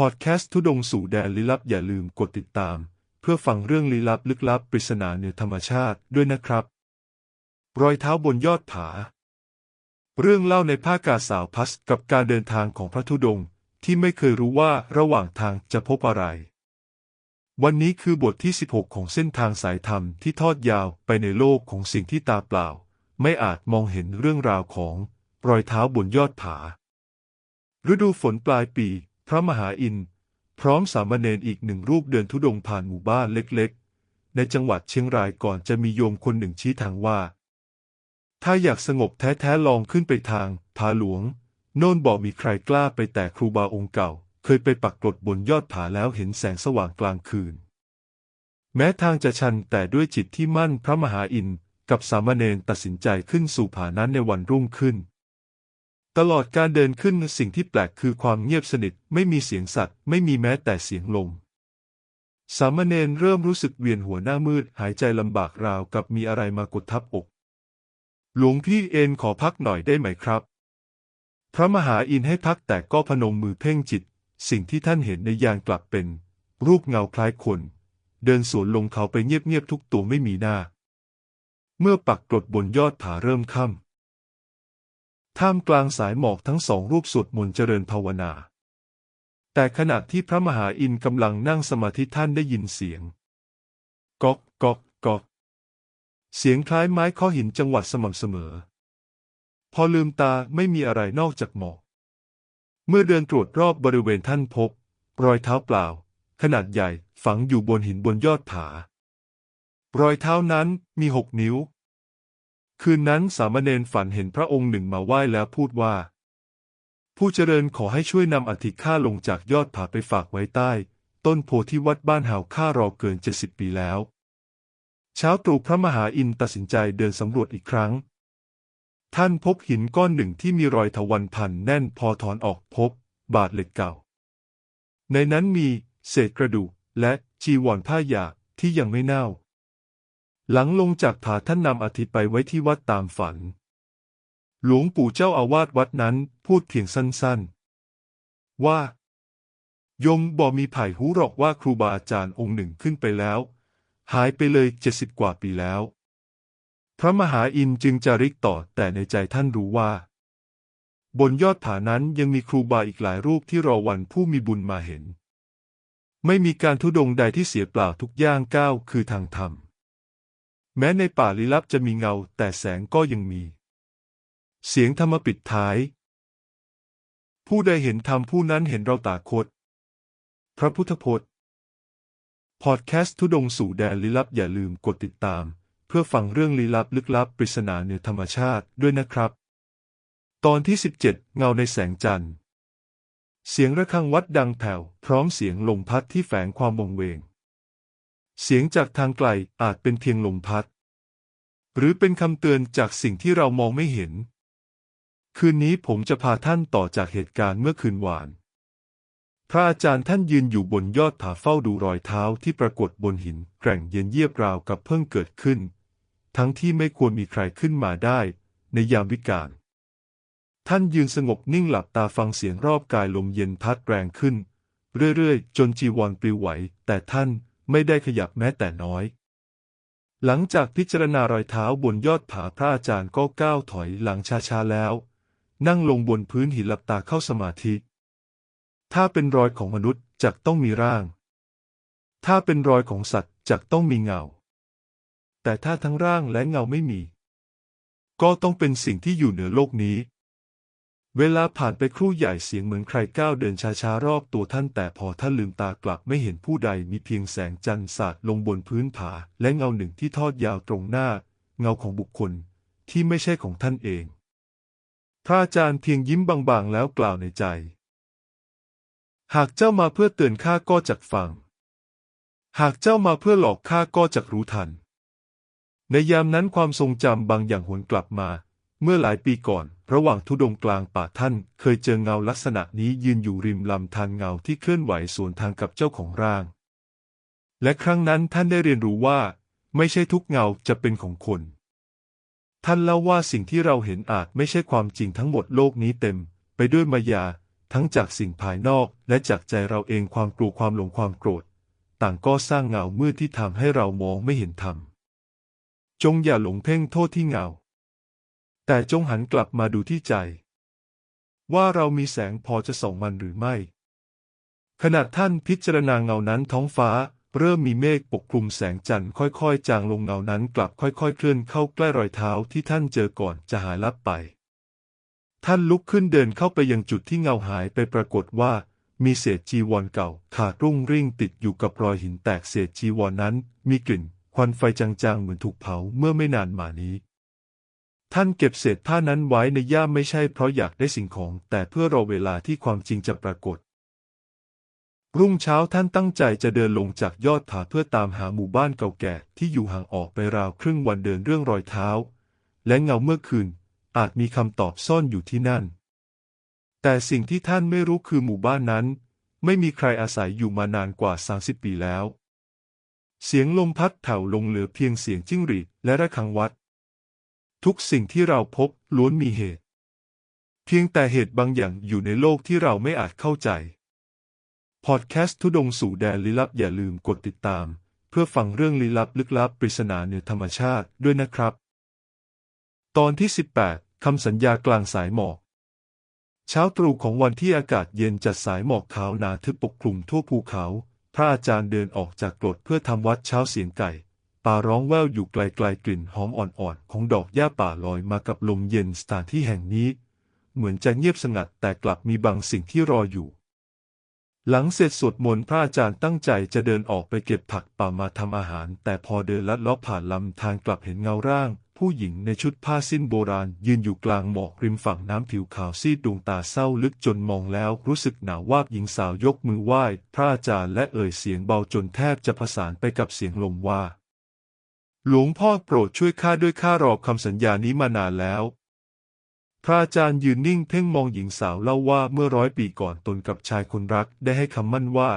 พอดแคสต์ทุดงสู่แดนลี้ลับอย่าลืมกดติดตาม เพื่อฟังเรื่องลี้ลับลึกลับปริศนาเหนือธรรมชาติด้วยนะครับ รอยเท้าบนยอดผา เรื่องเล่าในภาคกาสาวพัสกับการเดินทางของพระธุดงค์ที่ไม่เคยรู้ว่าระหว่างทางจะพบอะไร วันนี้คือบทที่ 16 ของเส้นทางสายธรรมที่ทอดยาวไปในโลกของสิ่งที่ตาเปล่า ไม่อาจมองเห็นเรื่องราวของรอยเท้าบนยอดผา ฤดูฝนปลายปี พระมหาอินทร์พร้อมสามเณรอีกหนึ่งรูปเดินธุดงค์ผ่านหมู่บ้านเล็กๆ ในจังหวัดเชียงรายก่อนจะมีโยมคนหนึ่งชี้ทางว่า ถ้าอยากสงบแท้ๆลองขึ้นไปทางผาหลวง โน่นบอกมีใครกล้าไปแต่ครูบาองค์เก่า เคยไปปักกรดบนยอดผาแล้วเห็นแสงสว่างกลางคืน แม้ทางจะชันแต่ด้วยจิตที่มั่นพระมหาอินทร์กับสามเณรตัดสินใจขึ้นสู่ผานั้นในวันรุ่งขึ้น ตลอดการเดินขึ้นสิ่งที่แปลกคือความเงียบสนิทไม่มีเสียงสัตว์ ไม่มีแม้แต่เสียงลม สามเณรเริ่มรู้สึกเวียนหัวหน้ามืดหายใจลำบากราวกับมีอะไรมากดทับอก หลวงพี่เอ็นขอพักหน่อยได้ไหมครับ พระมหาอินให้พักแต่ก็พนมมือเพ่งจิต สิ่งที่ท่านเห็นในยานกลับเป็น รูปเงาคล้ายคน เดินสวนลงเขาไปเงียบๆทุกตัวไม่มีหน้า เมื่อปักกรดบนยอดผาเริ่มค่ำ ท่ามกลางสายหมอกทั้งสองรูปสวดมนต์เจริญภาวนา แต่ขณะที่พระมหาอินกำลังนั่งสมาธิท่านได้ยินเสียงก๊อกก๊อกก๊อกเสียงคล้ายไม้ข้อหินจังหวัดสม่ำเสมอ พอลืมตาไม่มีอะไรนอกจากหมอก เมื่อเดินตรวจรอบบริเวณท่านพบ รอยเท้าเปล่า ขนาดใหญ่ฝังอยู่บนหินบนยอดผา รอยเท้านั้นมีหกนิ้ว คืนนั้นสามเณรฝันเห็นพระองค์หนึ่งมาไหว้แล้วพูดว่า ผู้เจริญขอให้ช่วยนำอธิข้าลงจากยอดผาไปฝากไว้ใต้ ต้นโพที่วัดบ้านหาวข้ารอเกินเจ็ดสิบปีแล้ว เช้าตรู่พระมหาอินตัดสินใจเดินสำรวจอีกครั้ง ท่านพบหินก้อนหนึ่งที่มีรอยทวันพันแน่นพอถอนออกพบ บาดเหล็กเก่า ในนั้นมีเศษกระดูกและจีวรผ้าหยาที่ยังไม่เน่า หลังลงจากผาท่านนำอาทิตย์ไปไว้ที่วัดตามฝัน หลวงปู่เจ้าอาวาสวัดนั้นพูดเพียงสั้นๆ ว่า ยมบอกมีไผ่หูหรอกว่าครูบาอาจารย์องค์หนึ่งขึ้นไปแล้ว หายไปเลยเจ็ดสิบกว่าปีแล้ว พระมหาอินจึงจาริกต่อแต่ในใจท่านรู้ว่า บนยอดผานั้นยังมีครูบาอีกหลายรูปที่รอวันผู้มีบุญมาเห็น ไม่มีการทุดงใดที่เสียเปล่าทุกย่างก้าวคือทางธรรม แม้ในป่าลี้ลับจะมีเงา แต่แสงก็ยังมี เสียงธรรมปิดท้าย ผู้ใดเห็นธรรมผู้นั้นเห็นเราตาคต พระพุทธพจน์ พอดแคสต์ทุดงสู่แดนลี้ลับอย่าลืมกดติดตาม เพื่อฟังเรื่องลี้ลับลึกลับปริศนาเหนือธรรมชาติด้วยนะครับ ตอนที่ 17 เงาในแสงจันทร์ เสียงระฆังวัดดังแผ่วพร้อมเสียงลมพัดที่แฝงความวงเวง เสียงจากทางไกลอาจเป็นเพียงลมพัด หรือเป็นคำเตือนจากสิ่งที่เรามองไม่เห็น คืนนี้ผมจะพาท่านต่อจากเหตุการณ์เมื่อคืนวาน พระอาจารย์ท่านยืนอยู่บนยอดผาเฝ้าดูรอยเท้าที่ปรากฏบนหินแกร่งเย็นเยียบราวกับเพิ่งเกิดขึ้น ทั้งที่ไม่ควรมีใครขึ้นมาได้ในยามวิกาลท่านยืนสงบนิ่งหลับตาฟังเสียงรอบกายลมเย็นพัดแรงขึ้น เรื่อยๆ จนจีวรปลิวไหว แต่ท่าน ไม่ได้ขยับแม้แต่น้อย หลังจากพิจารณารอยเท้าบนยอดผาพระอาจารย์ก็ก้าวถอยหลังช้าๆแล้ว นั่งลงบนพื้นหินหลับตาเข้าสมาธิ ถ้าเป็นรอยของมนุษย์จักต้องมีร่าง ถ้าเป็นรอยของสัตว์จักต้องมีเงา แต่ถ้าทั้งร่างและเงาไม่มี ก็ต้องเป็นสิ่งที่อยู่เหนือโลกนี้ เวลาผ่านไปครู่ใหญ่เสียงเหมือนใครก้าวเดินช้าๆรอบตัวท่านแต่พอท่านลืมตากลับไม่เห็นผู้ใดมีเพียงแสงจันทร์สาดลงบนพื้นผา และเงาหนึ่งที่ทอดยาวตรงหน้า เงาของบุคคลที่ไม่ใช่ของท่านเองพระอาจารย์เพียงยิ้มบางๆแล้วกล่าวในใจ หากเจ้ามาเพื่อเตือนข้าก็จักฟัง หากเจ้ามาเพื่อหลอกข้าก็จักรู้ทัน ในยามนั้นความทรงจำบางอย่างหวนกลับมา เมื่อหลายปีก่อน ระหว่างทุดงกลางป่าท่าน เคยเจอเงาลักษณะนี้ยืนอยู่ริมลำธารเงาที่เคลื่อนไหวสวนทางกับเจ้าของร่าง และครั้งนั้นท่านได้เรียนรู้ว่า ไม่ใช่ทุกเงาจะเป็นของคน ท่านเล่าว่าสิ่งที่เราเห็นอาจไม่ใช่ความจริงทั้งหมดโลกนี้เต็ม ไปด้วยมายา ทั้งจากสิ่งภายนอกและจากใจเราเองความกลัวความหลงความโกรธ ต่างก็สร้างเงามืดที่ทำให้เรามองไม่เห็นธรรมจงอย่าหลงเพ่งโทษที่เงา แต่จงหันกลับมาดูที่ใจ ว่าเรามีแสงพอจะส่องมันหรือไม่ ขณะท่านพิจารณาเงานั้นท้องฟ้า เริ่มมีเมฆปกคลุมแสงจันทร์ค่อยๆ จางลงเงานั้นกลับค่อยๆ เคลื่อนเข้าใกล้รอยเท้าที่ท่านเจอก่อนจะหายลับไป ท่านลุกขึ้นเดินเข้าไปยังจุดที่เงาหายไปปรากฏว่ามีเศษจีวรเก่า ขาดรุ่งริ่งติดอยู่กับรอยหินแตกเศษจีวรนนั้น มีกลิ่น ควันไฟจางๆเหมือนถูกเผาเมื่อไม่นานมานี้ ท่านเก็บเศษผ้านั้นไว้ในย่ามไม่ใช่เพราะอยากได้สิ่งของ แต่เพื่อรอเวลาที่ความจริงจะปรากฏ รุ่งเช้าท่านตั้งใจจะเดินลงจากยอดผาเพื่อตามหาหมู่บ้านเก่าแก่ที่อยู่ห่างออกไปราวครึ่งวันเดินเรื่องรอยเท้า และเงาเมื่อคืน อาจมีคำตอบซ่อนอยู่ที่นั่น แต่สิ่งที่ท่านไม่รู้คือหมู่บ้านนั้น ไม่มีใครอาศัยอยู่มานานกว่า 30 ปีแล้ว เสียงลมพัดแผ่วลงเหลือเพียงเสียงจิ้งหรีดและระฆังวัด ทุกสิ่งที่เราพบล้วนมีเหตุ เพียงแต่เหตุบางอย่างอยู่ในโลกที่เราไม่อาจเข้าใจ พอดแคสต์ทุดงสู่แดนลี้ลับอย่าลืมกดติดตาม เพื่อฟังเรื่องลี้ลับลึกลับปริศนาเหนือธรรมชาติด้วยนะครับ ตอนที่ 18 คำสัญญากลางสายหมอกเช้าตรู่ของวันที่อากาศเย็นจัดสายหมอกขาวหนาทึบปกคลุมทั่วภูเขา พระอาจารย์เดินออกจากกรดเพื่อทำวัดเช้าเสียงไก่ ป่าร้องแว่วอยู่ไกลๆกลิ่นหอมอ่อนๆของดอกหญ้าป่าลอยมากับลมเย็นสถานที่แห่งนี้ เหมือนจะเงียบสงัดแต่กลับมีบางสิ่งที่รออยู่ หลังเสร็จสวดมนต์พระอาจารย์ตั้งใจจะเดินออกไปเก็บผักป่ามาทำอาหาร แต่พอเดินลัดเลาะผ่านลำธารกลับเห็นเงาร่าง ผู้หญิงในชุดผ้าสิ้นโบราณ ยืนอยู่กลางหมอกริมฝั่งน้ำผิวขาวซีดดวงตาเศร้าลึกจนมองแล้วรู้สึกหนาววาบหญิงสาวยกมือไหว้ พระอาจารย์และเอ่ยเสียงเบาจนแทบจะผสานไปกับเสียงลมว่า หลวงพ่อโปรดช่วยข้าด้วยข้ารอคำสัญญานี้มานานแล้ว พระอาจารย์ยืนนิ่งเพ่งมองหญิงสาวเล่าว่าเมื่อร้อยปีก่อนตนกับชายคนรักได้ให้คำมั่นว่า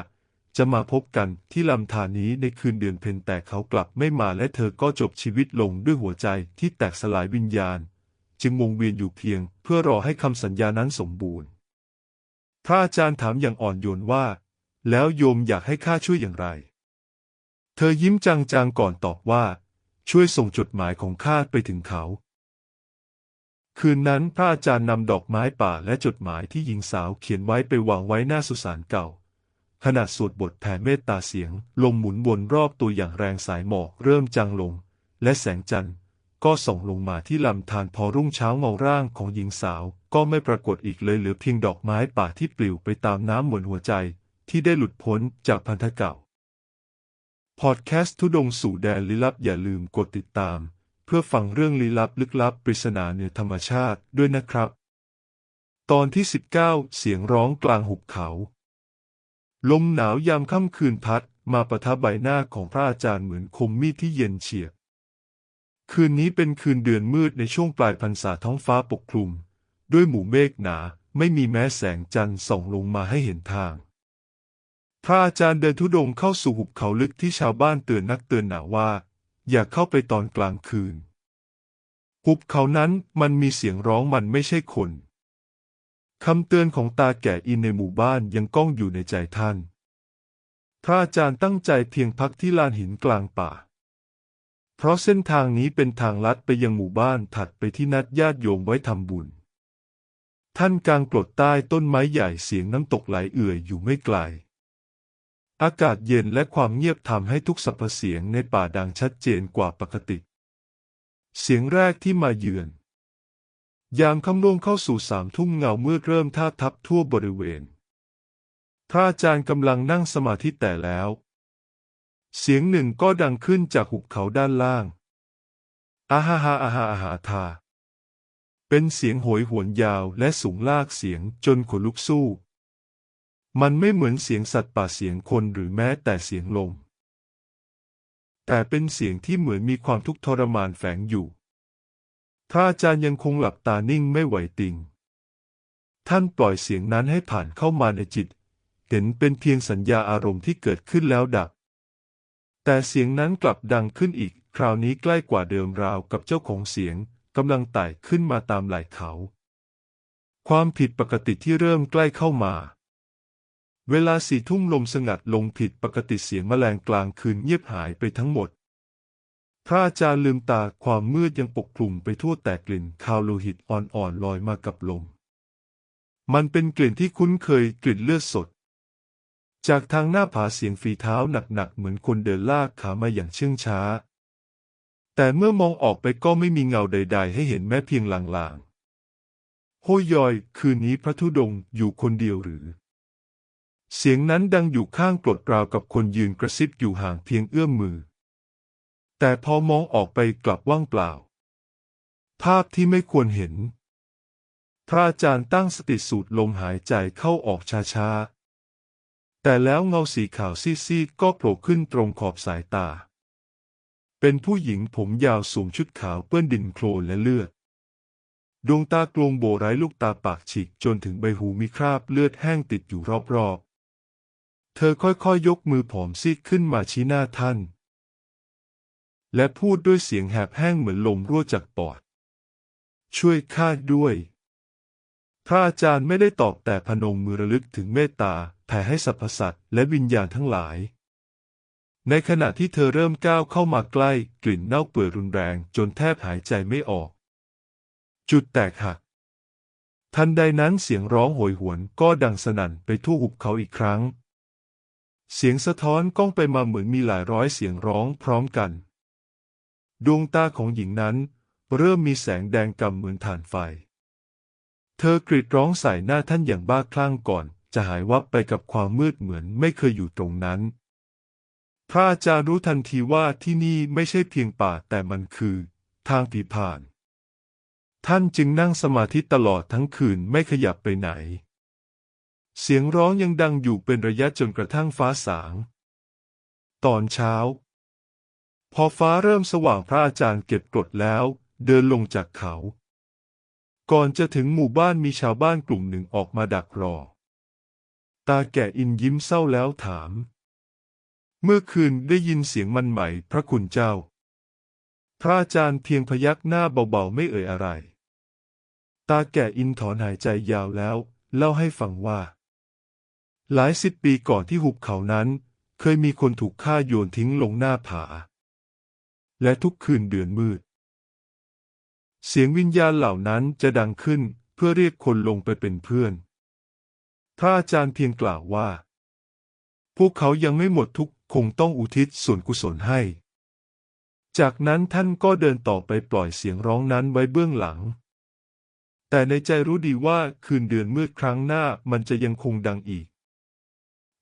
จะมาพบกันที่ลำธารนี้ในคืนเดือนเพ็ญแต่เขากลับไม่มาและเธอก็จบชีวิตลงด้วยหัวใจที่แตกสลายวิญญาณ จึงวงเวียนอยู่เพียง เพื่อรอให้คำสัญญานั้นสมบูรณ์ พระอาจารย์ถามอย่างอ่อนโยนว่า แล้วโยมอยากให้ข้าช่วยอย่างไร เธอยิ้มจางๆก่อนตอบว่า ช่วยส่งจดหมายของข้าไปถึงเขา คืนนั้นพระอาจารย์นำดอกไม้ป่าและจดหมายที่หญิงสาวเขียนไว้ไปวางไว้หน้าสุสานเก่า ขณะสวดบทแผ่เมตตาเสียง ลมหมุนวนรอบตัวอย่างแรงสายหมอกเริ่มจางลง และแสงจันทร์ก็ส่องลงมาที่ลำธารพอรุ่งเช้าเงาร่างของหญิงสาว ก็ไม่ปรากฏอีกเลยเหลือเพียงดอกไม้ป่าที่ปลิวไปตามน้ำเหมือนหัวใจ ที่ได้หลุดพ้นจากพันธะเก่า พอดแคสต์ทุดงสู่แดนลี้ลับอย่าลืมกดติดตาม เพื่อฟังเรื่องลี้ลับลึกลับปริศนาเหนือธรรมชาติด้วยนะครับ ตอนที่ 19 เสียงร้องกลางหุบเขา ลมหนาวยามค่ำคืนพัด มาประทับใบหน้าของพระอาจารย์เหมือนคมมีดที่เย็นเฉียบ คืนนี้เป็นคืนเดือนมืดในช่วงปลายพรรษาท้องฟ้าปกคลุม ด้วยหมู่เมฆหนาไม่มีแม้แสงจันทร์ส่องลงมาให้เห็นทาง พระอาจารย์เดินทุดงเข้าสู่หุบเขาลึกที่ชาวบ้านเตือนนักเตือนหนาว่า อย่าเข้าไปตอนกลางคืน หุบเขานั้นมันมีเสียงร้องมันไม่ใช่คนคำเตือนของตาแก่อินในหมู่บ้านยังก้องอยู่ในใจท่าน พระอาจารย์ตั้งใจเพียงพักที่ลานหินกลางป่า เพราะเส้นทางนี้เป็นทางลัดไปยังหมู่บ้านถัดไปที่นัดญาติโยมไว้ทำบุญ ท่านกลางกรดใต้ต้นไม้ใหญ่เสียงน้ำตกไหลเอื่อยอยู่ไม่ไกล อากาศเย็นและความเงียบทำให้ทุกสรรพเสียงในป่าดังชัดเจนกว่าปกติ เสียงแรกที่มาเยือน ยามค่ำล่วงเข้าสู่สามทุ่มเงาเมืดเริ่มท่าทับทั่วบริเวณ พระอาจารย์กำลังนั่งสมาธิแต่แล้ว เสียงหนึ่งก็ดังขึ้นจากหุบเขาด้านล่างอาฮาฮาอาฮาอาฮาทา เป็นเสียงโหยหวนยาวและสูงลากเสียงจนขนลุกสู้ มันไม่เหมือนเสียงสัตว์ป่าเสียงคนหรือแม้แต่เสียงลม แต่เป็นเสียงที่เหมือนมีความทุกข์ทรมานแฝงอยู่พระอาจารย์ยังคงหลับตานิ่งไม่ไหวติง ท่านปล่อยเสียงนั้นให้ผ่านเข้ามาในจิต เห็นเป็นเพียงสัญญาอารมณ์ที่เกิดขึ้นแล้วดับ แต่เสียงนั้นกลับดังขึ้นอีก คราวนี้ใกล้กว่าเดิมราวกับเจ้าของเสียงกำลังไต่ขึ้นมาตามไหล่เขา ความผิดปกติที่เริ่มใกล้เข้ามา เวลาสี่ทุ่มลมสงัดลงผิดปกติเสียงแมลงกลางคืนเงียบหายไปทั้งหมด พระอาจารย์ลืมตาความมืดยังปกคลุมไปทั่วแต่กลิ่นคาวโลหิตอ่อนๆลอยมากับลม มันเป็นกลิ่นที่คุ้นเคยกลิ่นเลือดสด จากทางหน้าผาเสียงฝีเท้าหนักๆเหมือนคนเดินลากขามาอย่างเชื่องช้า แต่เมื่อมองออกไปก็ไม่มีเงาใด ๆ ให้เห็นแม้เพียงลางๆโฮยอย คืนนี้พระธุดงค์อยู่คนเดียวหรือ เสียงนั้นดังอยู่ข้างกรดราวกับคนยืนกระซิบอยู่ห่างเพียงเอื้อมมือ แต่พอมองออกไปกลับว่างเปล่า ภาพที่ไม่ควรเห็น พระอาจารย์ตั้งสติสูดลมหายใจเข้าออกช้าๆ แต่แล้วเงาสีขาวซีดๆก็โผล่ขึ้นตรงขอบสายตา เป็นผู้หญิงผมยาวสวมชุดขาวเปื้อนดินโคลนและเลือดดวงตากลวงโบไร้ลูกตาปากฉีกจนถึงใบหูมีคราบเลือดแห้งติดอยู่รอบๆ เธอค่อยๆยยกมือผอมซีดขึ้นมาชี้หน้าท่าน และพูดด้วยเสียงแหบแห้งเหมือนลมรั่วจากปอด ช่วยข้าด้วย พระอาจารย์ไม่ได้ตอบแต่พนมมือระลึกถึงเมตตาแผ่ให้สรรพสัตว์และวิญญาณทั้งหลาย ในขณะที่เธอเริ่มก้าวเข้ามาใกล้กลิ่นเน่าเปื่อยรุนแรงจนแทบหายใจไม่ออก จุดแตกหักทันใดนั้นเสียงร้องโหยหวนก็ดังสนั่นไปทั่วหุบเขาอีกครั้ง เสียงสะท้อนก้องไปมาเหมือนมีหลายร้อยเสียงร้องพร้อมกัน ดวงตาของหญิงนั้น เริ่มมีแสงแดงกำเหมือนถ่านไฟ เธอกรีดร้องใส่หน้าท่านอย่างบ้าคลั่งก่อน จะหายวับไปกับความมืดเหมือนไม่เคยอยู่ตรงนั้น พระอาจารย์รู้ทันทีว่าที่นี่ไม่ใช่เพียงป่าแต่มันคือ ทางผีผ่าน ท่านจึงนั่งสมาธิตลอดทั้งคืนไม่ขยับไปไหน เสียงร้องยังดังอยู่เป็นระยะจนกระทั่งฟ้าสาง ตอนเช้า พอฟ้าเริ่มสว่างพระอาจารย์เก็บกรดแล้ว เดินลงจากเขา ก่อนจะถึงหมู่บ้านมีชาวบ้านกลุ่มหนึ่งออกมาดักรอ ตาแก่อินยิ้มเศร้าแล้วถาม เมื่อคืนได้ยินเสียงมันไหมพระคุณเจ้า พระอาจารย์เพียงพยักหน้าเบาๆไม่เอ่ยอะไร ตาแก่อินถอนหายใจยาวแล้ว เล่าให้ฟังว่า หลายสิบปีก่อนที่หุบเขานั้น เคยมีคนถูกฆ่าโยนทิ้งลงหน้าผา และทุกคืนเดือนมืด เสียงวิญญาณเหล่านั้นจะดังขึ้นเพื่อเรียกคนลงไปเป็นเพื่อน พระอาจารย์เพียงกล่าวว่า พวกเขายังไม่หมดทุกคงต้องอุทิศส่วนกุศลให้ จากนั้นท่านก็เดินต่อไปปล่อยเสียงร้องนั้นไว้เบื้องหลัง แต่ในใจรู้ดีว่าคืนเดือนมืดครั้งหน้ามันจะยังคงดังอีก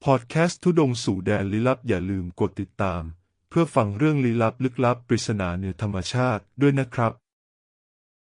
พอดแคสต์ทุดงสู่แดนลี้ลับอย่าลืมกดติดตาม เพื่อฟังเรื่องลี้ลับลึกลับปริศนาเหนือธรรมชาติด้วยนะครับ